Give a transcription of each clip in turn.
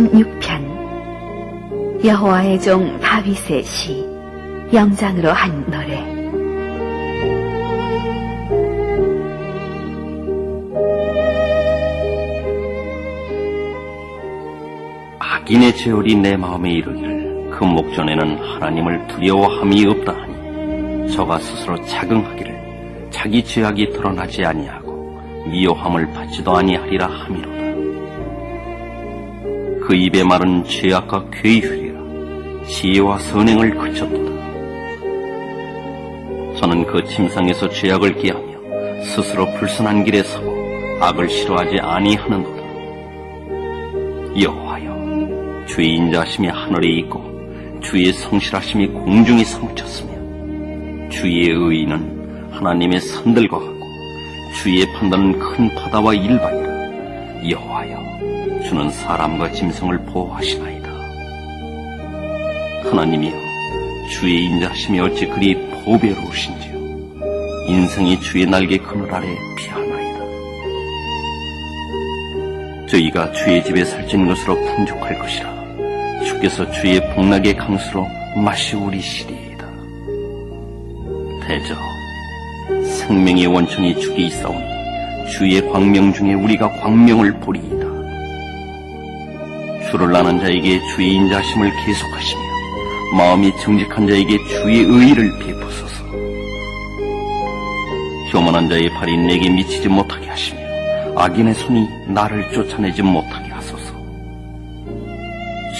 제 36편 여호와의 종 다윗의 시 영장으로 한 노래 악인의 제월이 내 마음에 이르기를 그 목전에는 하나님을 두려워함이 없다 하니 저가 스스로 자긍하기를 자기 죄악이 드러나지 아니하고 미워함을 받지도 아니하리라 함이로다. 그 입의 말은 죄악과 괴유리라 지혜와 선행을 그쳤도다. 저는 그 침상에서 죄악을 기하며 스스로 불순한 길에 서고 악을 싫어하지 아니하는도다. 여호와여 주의 인자하심이 하늘에 있고 주의 성실하심이 공중에 사무쳤으며 주의 의인은 하나님의 산들과 같고 주의 판단은 큰 바다와 일반이라 여호와여 주는 사람과 짐승을 보호하시나이다. 하나님이여 주의 인자하심이 어찌 그리 보배로우신지요. 인생이 주의 날개 그늘 아래 피하나이다. 저희가 주의 집에 살찌는 것으로 풍족할 것이라 주께서 주의 복락의 강수로 마시우리시리이다. 대저 생명의 원천이 주께 있사오니 주의 광명 중에 우리가 광명을 보리이다 주를 아는 자에게 주의 인자심을 계속하시며 마음이 정직한 자에게 주의 의의를 베푸소서 교만한 자의 발이 내게 미치지 못하게 하시며 악인의 손이 나를 쫓아내지 못하게 하소서.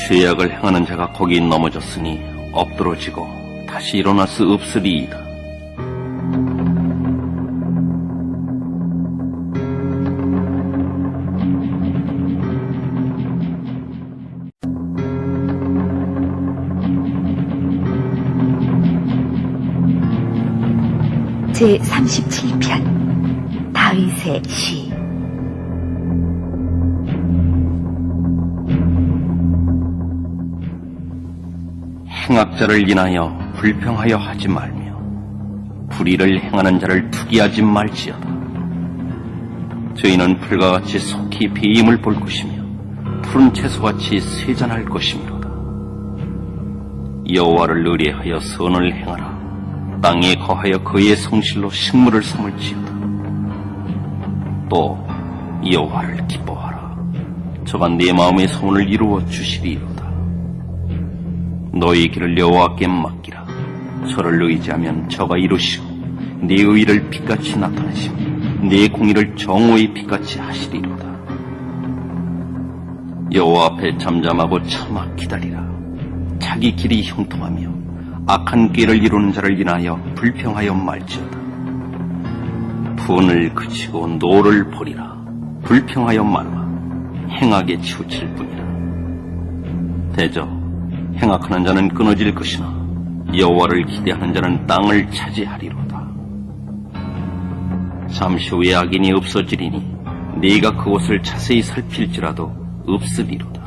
죄악을 행하는 자가 거기 넘어졌으니 엎드러지고 다시 일어날 수 없으리이다. 제 37편 다윗의 시 행악자를 인하여 불평하여 하지 말며 불의를 행하는 자를 투기하지 말지어다. 저희는 풀과 같이 속히 배임을 볼 것이며 푸른 채소같이 쇠잔할 것이미로다. 여호와를 의뢰하여 선을 행하라. 땅에 거하여 그의 성실로 식물을 삼을지어다. 또 여호와를 기뻐하라. 저가 내 마음의 소원을 이루어 주시리로다. 너희 길을 여호와께 맡기라. 저를 의지하면 저가 이루시고 네 의를 빛같이 나타내시며 네 공의를 정오의 빛같이 하시리로다. 여호와 앞에 잠잠하고 참아 기다리라. 자기 길이 형통하며 악한 길을 이루는 자를 인하여 불평하여 말지어다. 분을 그치고 노를 버리라. 불평하여 말라. 행하게 치우칠 뿐이라. 대저 행악하는 자는 끊어질 것이나 여호와를 기대하는 자는 땅을 차지하리로다. 잠시 후에 악인이 없어지리니 네가 그곳을 자세히 살필지라도 없으리로다.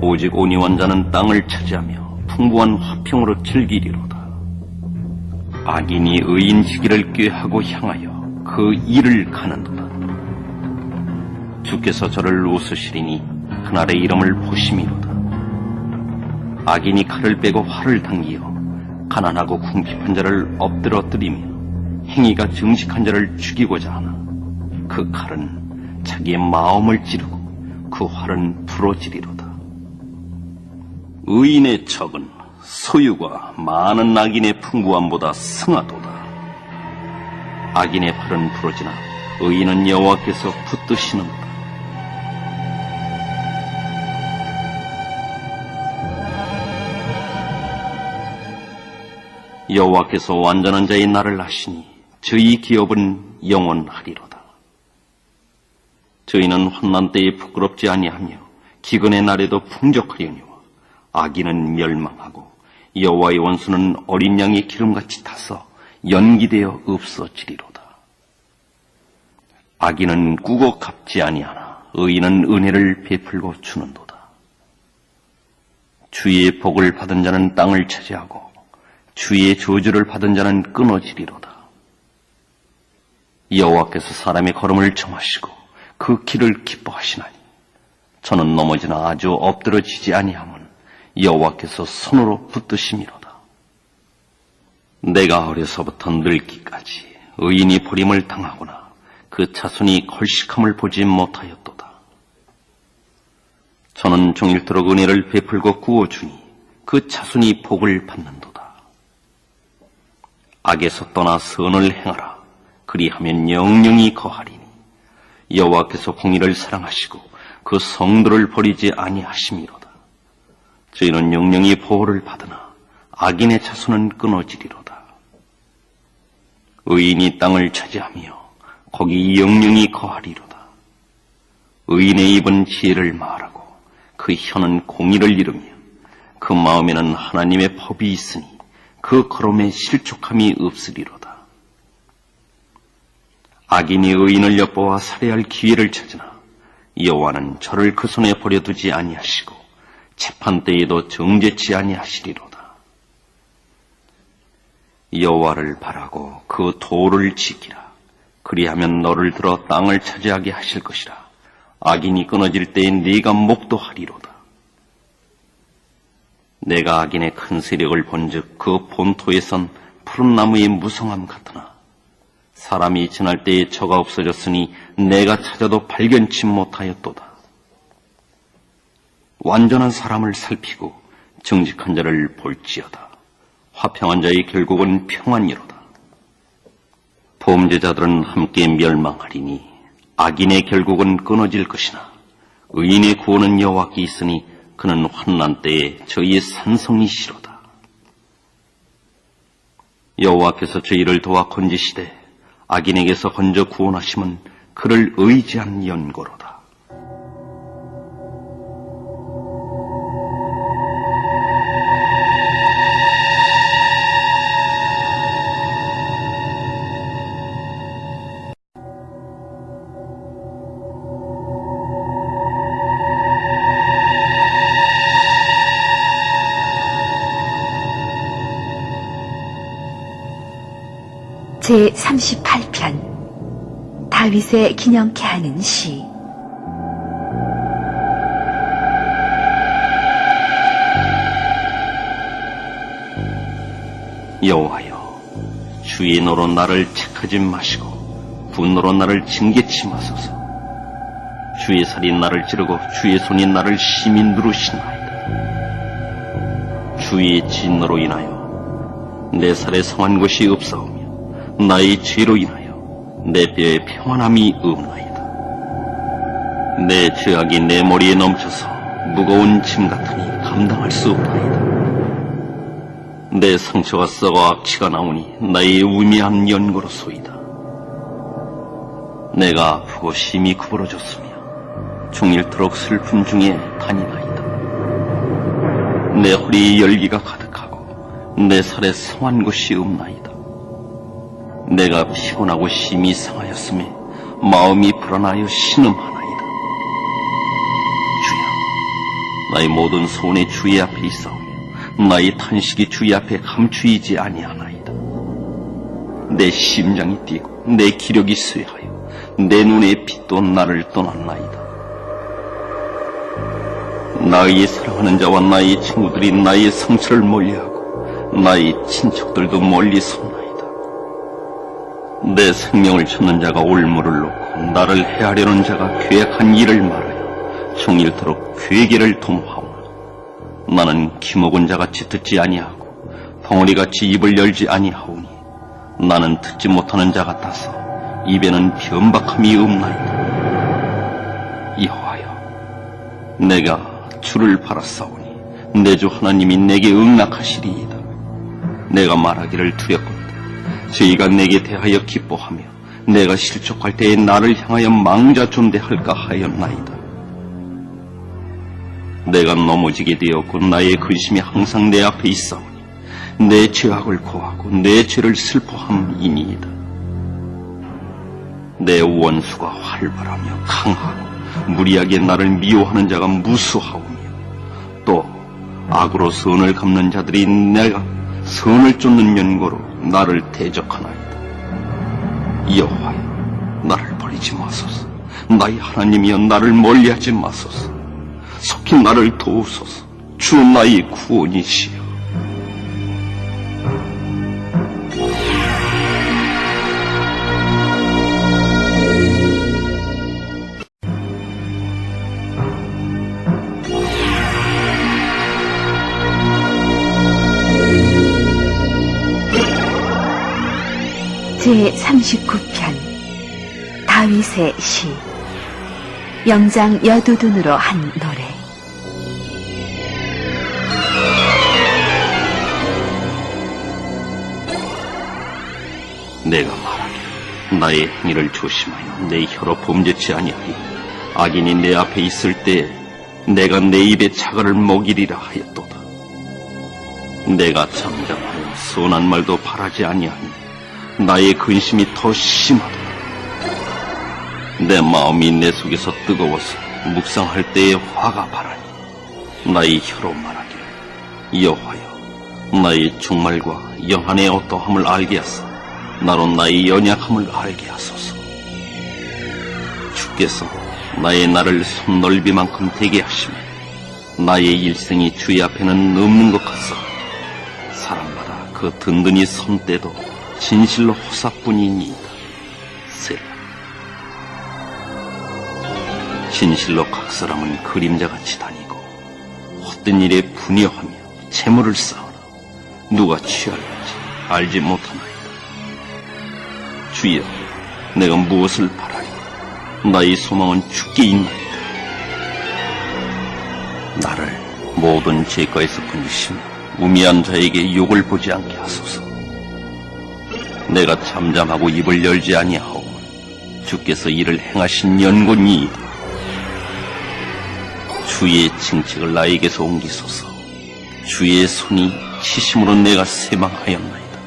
오직 온유한 자는 땅을 차지하며 풍부한 화평으로 즐기리로다. 악인이 의인 시기를 꾀하고 향하여 그 일을 가는도다. 주께서 저를 웃으시리니 그날의 이름을 보심이로다. 악인이 칼을 빼고 활을 당기어 가난하고 궁핍한 자를 엎드러뜨리며 행위가 정직한 자를 죽이고자 하나 그 칼은 자기의 마음을 찌르고 그 활은 부러지리로다. 의인의 척은 소유가 많은 악인의 풍부함보다 승하도다. 악인의 팔은 부러지나 의인은 여호와께서 붙드시는다. 여호와께서 완전한 자의 날을 하시니 저희 기업은 영원하리로다. 저희는 환난 때에 부끄럽지 아니하며 기근의 날에도 풍족하려니와 악인은 멸망하고 여호와의 원수는 어린 양의 기름같이 타서 연기되어 없어지리로다. 악인은 꾸고 갚지 아니하나 의인은 은혜를 베풀고 주는도다. 주의 복을 받은 자는 땅을 차지하고 주의 저주를 받은 자는 끊어지리로다. 여호와께서 사람의 걸음을 정하시고 그 길을 기뻐하시나니 저는 넘어지나 아주 엎드러지지 아니함은 여호와께서 손으로 붙드심이로다. 내가 어려서부터 늙기까지 의인이 버림을 당하거나 그 자손이 걸식함을 보지 못하였도다. 저는 종일토록 은혜를 베풀고 구워주니 그 자손이 복을 받는도다. 악에서 떠나 선을 행하라. 그리하면 영영이 거하리니 여호와께서 공의를 사랑하시고 그 성도를 버리지 아니하심이로다. 저희는 영영이 보호를 받으나 악인의 자손은 끊어지리로다. 의인이 땅을 차지하며 거기 영영이 거하리로다. 의인의 입은 지혜를 말하고 그 혀는 공의를 이루며 그 마음에는 하나님의 법이 있으니 그 걸음에 실족함이 없으리로다. 악인이 의인을 엿보아 살해할 기회를 찾으나 여호와는 저를 그 손에 버려두지 아니하시고 재판 때에도 정죄치 아니하시리로다. 여호와를 바라고 그 도를 지키라. 그리하면 너를 들어 땅을 차지하게 하실 것이라. 악인이 끊어질 때에 네가 목도하리로다. 내가 악인의 큰 세력을 본즉 그 본토에선 푸른 나무의 무성함 같으나 사람이 지날 때에 저가 없어졌으니 내가 찾아도 발견치 못하였도다. 완전한 사람을 살피고 정직한 자를 볼지어다. 화평한 자의 결국은 평안이로다. 범죄자들은 함께 멸망하리니 악인의 결국은 끊어질 것이나 의인의 구원은 여호와께 있으니 그는 환난 때에 저희의 산성이시로다. 여호와께서 저희를 도와 건지시되 악인에게서 건져 구원하심은 그를 의지한 연고로다. 제 38편 다윗의 기념케 하는 시 여호와여, 주의 노로 나를 책하지 마시고 분노로 나를 징계치 마소서. 주의 살이 나를 찌르고 주의 손이 나를 심히 누르시나이다. 주의 진노로 인하여 내 살에 성한 것이 없사오며 나의 죄로 인하여 내 뼈에 평안함이 없나이다. 내 죄악이 내 머리에 넘쳐서 무거운 짐 같으니 감당할 수 없나이다. 내 상처가 썩어 악취가 나오니 나의 우미한 연고로 소이다. 내가 아프고 심히 구부러졌으며 종일토록 슬픔 중에 다니나이다. 내 허리에 열기가 가득하고 내 살에 성한 것이 없나이다. 내가 피곤하고 심히 상하였음에 마음이 불안하여 신음하나이다. 주여, 나의 모든 소원이 주의 앞에 있사오며 나의 탄식이 주의 앞에 감추이지 아니하나이다. 내 심장이 뛰고 내 기력이 쇠하여 내 눈의 빛도 나를 떠났나이다. 나의 사랑하는 자와 나의 친구들이 나의 상처를 멀리하고 나의 친척들도 멀리 섰나이다. 내 생명을 찾는 자가 올무를 놓고 나를 해하려는 자가 계획한 일을 말하여 종일토록 괴계를 도모하오나 나는 기먹은 자같이 듣지 아니하고 벙어리같이 입을 열지 아니하오니 나는 듣지 못하는 자 같아서 입에는 변박함이 없나이다. 여호와여 내가 주를 바라싸오니 내 주 하나님이 내게 응낙하시리이다. 내가 말하기를 두렵거든 저희가 내게 대하여 기뻐하며 내가 실족할 때에 나를 향하여 망자 존대할까 하였나이다. 내가 넘어지게 되었고 나의 근심이 항상 내 앞에 있사오니 내 죄악을 고하고 내 죄를 슬퍼함이니이다. 내 원수가 활발하며 강하고 무리하게 나를 미워하는 자가 무수하오며 또 악으로 선을 갚는 자들이 내가 선을 쫓는 연고로 나를 대적하나이다. 여호와여 나를 버리지 마소서 나의 하나님이여 나를 멀리하지 마소서 속히 나를 도우소서. 주 나의 구원이시여. 제 39편 다윗의 시 영장 여두둔으로 한 노래. 내가 말하기를 나의 행위를 조심하여 내 혀로 범죄치 아니하리 악인이 내 앞에 있을 때 내가 내 입에 자갈을 먹이리라 하였도다. 내가 잠잠하여 선한 말도 바라지 아니하니 나의 근심이 더 심하도다 내 마음이 내 속에서 뜨거워서 묵상할 때에 화가 바라니 나의 혀로 말하기를 여호와여 나의 종말과 영안의 어떠함을 알게 하사 나로 나의 연약함을 알게 하소서. 주께서 나의 나를 손넓이만큼 되게 하시며 나의 일생이 주의 앞에는 없는 것 같사 사람마다 그 든든히 손 때도 진실로 호사뿐이니이다. 셀 진실로 각 사람은 그림자같이 다니고 헛된 일에 분여하며 재물을 쌓으나 누가 취할지 알지 못하나이다. 주여, 내가 무엇을 바라리? 나의 소망은 주께 있나이다. 나를 모든 죄가에서 건지시며 우미한 자에게 욕을 보지 않게 하소서. 내가 잠잠하고 입을 열지 아니하오. 주께서 이를 행하신 연곤이이다. 주의 징책을 나에게서 옮기소서. 주의 손이 치심으로 내가 세망하였나이다.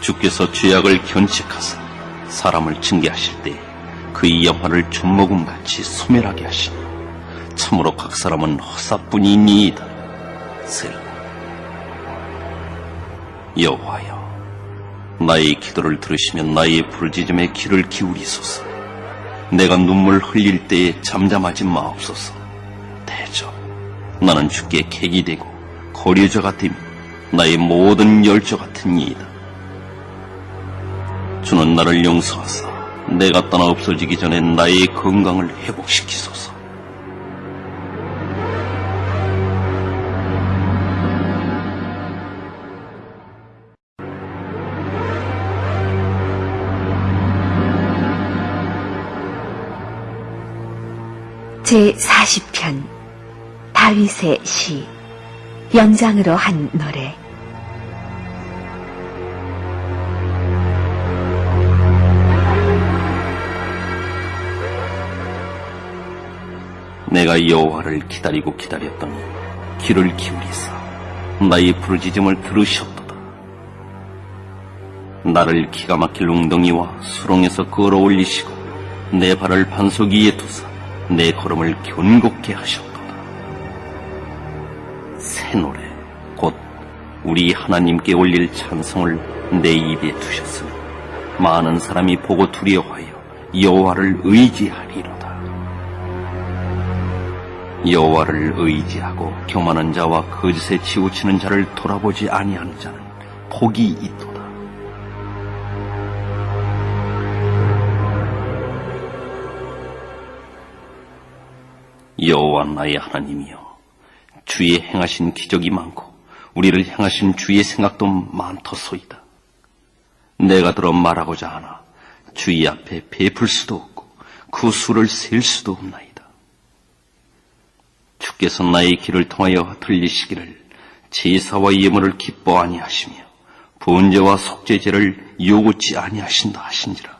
주께서 죄악을 견책하사 사람을 징계하실 때 그의 영화를 좀먹음같이 소멸하게 하시니 참으로 각 사람은 허사뿐이니이다. 셀 여호와여 나의 기도를 들으시면 나의 부르짖음에 귀를 기울이소서. 내가 눈물 흘릴 때에 잠잠하지 마옵소서. 대저 나는 주께 객이 되고 거류자가 되며 나의 모든 열조 같은 이이다. 주는 나를 용서하사 내가 떠나 없어지기 전에 나의 건강을 회복시키소서. 제 40편 다윗의 시 영장으로 한 노래 내가 여호와를 기다리고 기다렸더니 귀를 기울이사 나의 부르짖음을 들으셨도다. 나를 기가 막힐 웅덩이와 수렁에서 끌어올리시고 내 발을 반석 위에 두사 내 걸음을 견고케 하셨도다. 새 노래 곧 우리 하나님께 올릴 찬송을 내 입에 두셨으니 많은 사람이 보고 두려워하여 여호와를 의지하리로다. 여호와를 의지하고 교만한 자와 거짓에 치우치는 자를 돌아보지 아니하는 자는 복이 있도다. 여호와 나의 하나님이여 주의 행하신 기적이 많고 우리를 향하신 주의 생각도 많더소이다. 내가 들어 말하고자 하나 주의 앞에 베풀 수도 없고 그 수를 셀 수도 없나이다. 주께서 나의 길을 통하여 들리시기를 제사와 예물을 기뻐 아니하시며 번제와 속죄제를 요구치 아니하신다 하신지라.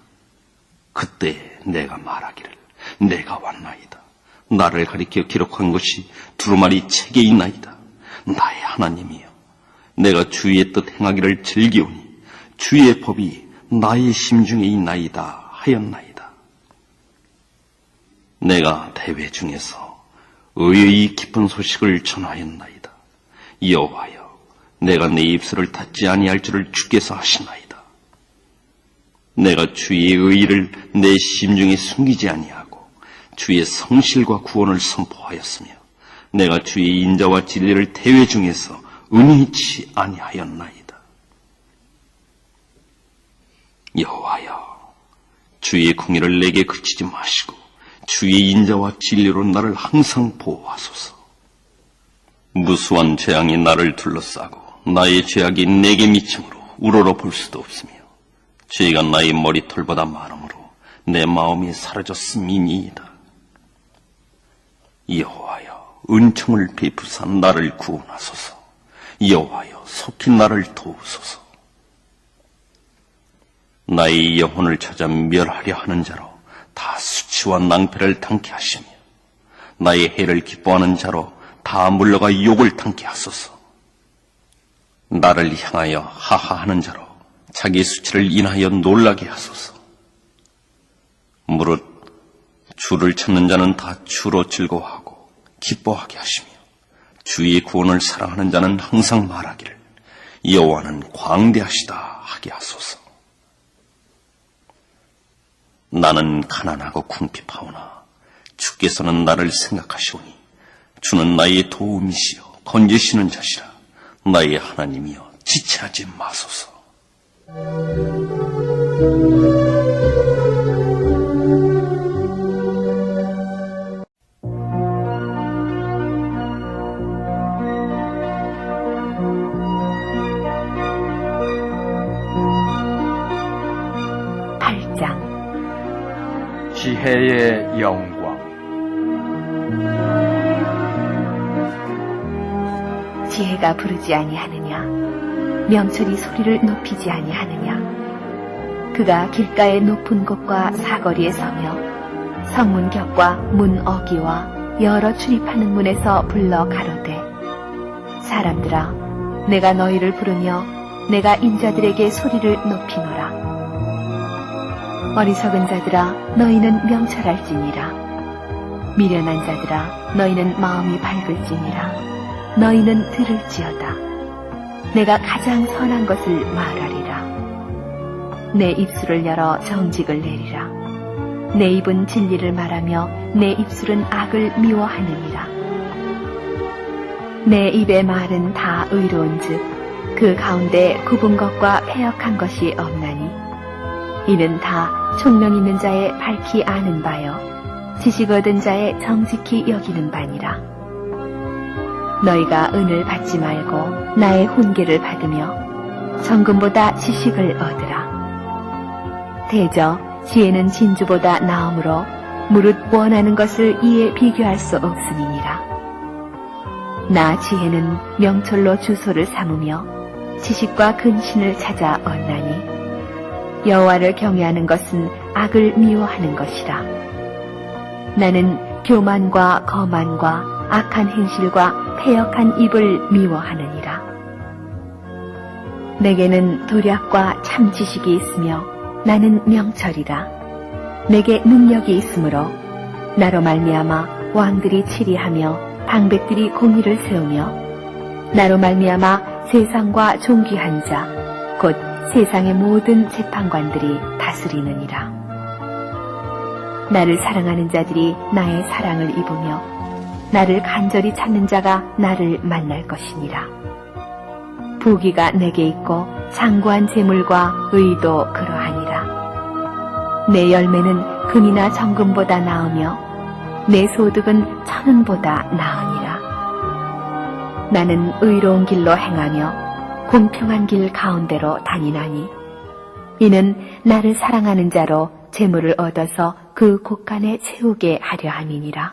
그때 내가 말하기를 내가 왔나이다. 나를 가리켜 기록한 것이 두루마리 책에 있나이다. 나의 하나님이여. 내가 주의 뜻 행하기를 즐기오니 주의 법이 나의 심중에 있나이다 하였나이다. 내가 대회 중에서 의의 깊은 소식을 전하였나이다. 여호와여, 내가 내 입술을 닫지 아니할 줄을 주께서 하시나이다. 내가 주의 의의를 내 심중에 숨기지 아니하고 주의 성실과 구원을 선포하였으며 내가 주의 인자와 진리를 대회 중에서 은혜치 아니하였나이다. 여호와여, 주의 궁의를 내게 그치지 마시고 주의 인자와 진리로 나를 항상 보호하소서. 무수한 재앙이 나를 둘러싸고 나의 죄악이 내게 미침으로 우러러 볼 수도 없으며 죄가 나의 머리털보다 많으므로 내 마음이 사라졌음이니이다. 여호와여 은총을 베푸사 나를 구원하소서. 여호와여 속히 나를 도우소서. 나의 영혼을 찾아 멸하려 하는 자로 다 수치와 낭패를 당케 하시며 나의 해를 기뻐하는 자로 다 물러가 욕을 당케 하소서. 나를 향하여 하하하는 자로 자기 수치를 인하여 놀라게 하소서. 무릇 주를 찾는 자는 다 주로 즐거워하고 기뻐하게 하시며 주의 구원을 사랑하는 자는 항상 말하기를 여호와는 광대하시다 하게 하소서. 나는 가난하고 궁핍하오나 주께서는 나를 생각하시오니 주는 나의 도움이시여 건지시는 자시라 나의 하나님이여 지체하지 마소서. 지혜의 영광. 지혜가 부르지 아니하느냐? 명철이 소리를 높이지 아니하느냐? 그가 길가의 높은 곳과 사거리에 서며 성문 격과 문 어기와 여러 출입하는 문에서 불러 가로되 사람들아 내가 너희를 부르며 내가 인자들에게 소리를 높이노라 어리석은 자들아 너희는 명철할지니라. 미련한 자들아 너희는 마음이 밝을지니라. 너희는 들을지어다. 내가 가장 선한 것을 말하리라. 내 입술을 열어 정직을 내리라. 내 입은 진리를 말하며 내 입술은 악을 미워하느니라. 내 입의 말은 다 의로운즉 그 가운데 굽은 것과 패역한 것이 없나니 이는 다 총명 있는 자의 밝히 아는 바요. 지식 얻은 자의 정직히 여기는 바니라. 너희가 은을 받지 말고 나의 훈계를 받으며 정금보다 지식을 얻으라. 대저 지혜는 진주보다 나음으로 무릇 원하는 것을 이에 비교할 수 없으니니라. 나 지혜는 명철로 주소를 삼으며 지식과 근신을 찾아 얻나니 여호와를 경외하는 것은 악을 미워하는 것이라. 나는 교만과 거만과 악한 행실과 패역한 입을 미워하느니라. 내게는 도략과 참 지식이 있으며 나는 명철이라. 내게 능력이 있으므로 나로 말미암아 왕들이 치리하며 방백들이 공의를 세우며 나로 말미암아 세상과 존귀한 자, 곧 세상의 모든 재판관들이 다스리느니라. 나를 사랑하는 자들이 나의 사랑을 입으며 나를 간절히 찾는 자가 나를 만날 것이니라. 부귀가 내게 있고 장구한 재물과 의도 그러하니라. 내 열매는 금이나 정금보다 나으며 내 소득은 천은보다 나으니라. 나는 의로운 길로 행하며 공평한 길 가운데로 다니나니 이는 나를 사랑하는 자로 재물을 얻어서 그 곳간에 채우게 하려 함이니라.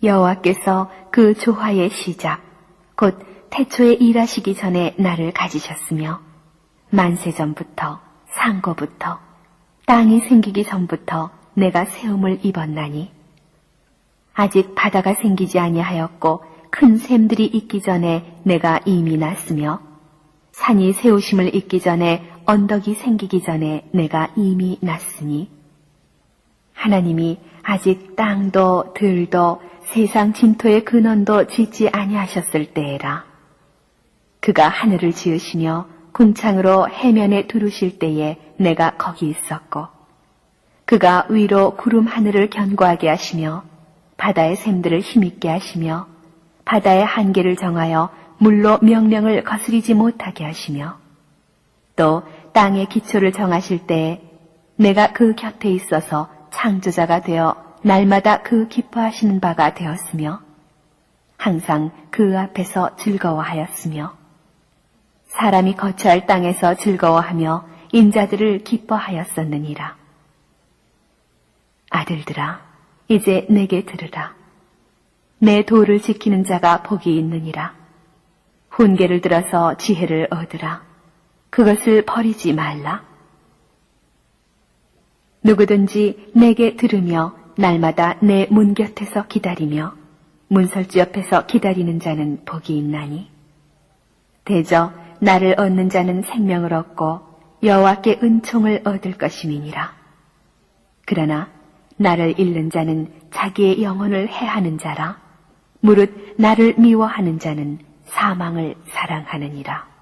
여호와께서 그 조화의 시작 곧 태초에 일하시기 전에 나를 가지셨으며 만세 전부터 상고부터 땅이 생기기 전부터 내가 세움을 입었나니 아직 바다가 생기지 아니하였고 큰 샘들이 있기 전에 내가 이미 났으며 산이 세우심을 잇기 전에 언덕이 생기기 전에 내가 이미 났으니 하나님이 아직 땅도 들도 세상 진토의 근원도 짓지 아니하셨을 때에라. 그가 하늘을 지으시며 궁창으로 해면에 두르실 때에 내가 거기 있었고 그가 위로 구름 하늘을 견고하게 하시며 바다의 샘들을 힘있게 하시며 바다의 한계를 정하여 물로 명령을 거스리지 못하게 하시며 또 땅의 기초를 정하실 때에 내가 그 곁에 있어서 창조자가 되어 날마다 그 기뻐하시는 바가 되었으며 항상 그 앞에서 즐거워하였으며 사람이 거처할 땅에서 즐거워하며 인자들을 기뻐하였었느니라. 아들들아, 이제 내게 들으라. 내 도를 지키는 자가 복이 있느니라. 훈계를 들어서 지혜를 얻으라. 그것을 버리지 말라. 누구든지 내게 들으며 날마다 내 문 곁에서 기다리며 문설주 옆에서 기다리는 자는 복이 있나니. 대저 나를 얻는 자는 생명을 얻고 여호와께 은총을 얻을 것임이니라. 그러나 나를 잃는 자는 자기의 영혼을 해하는 자라. 무릇 나를 미워하는 자는 사망을 사랑하느니라.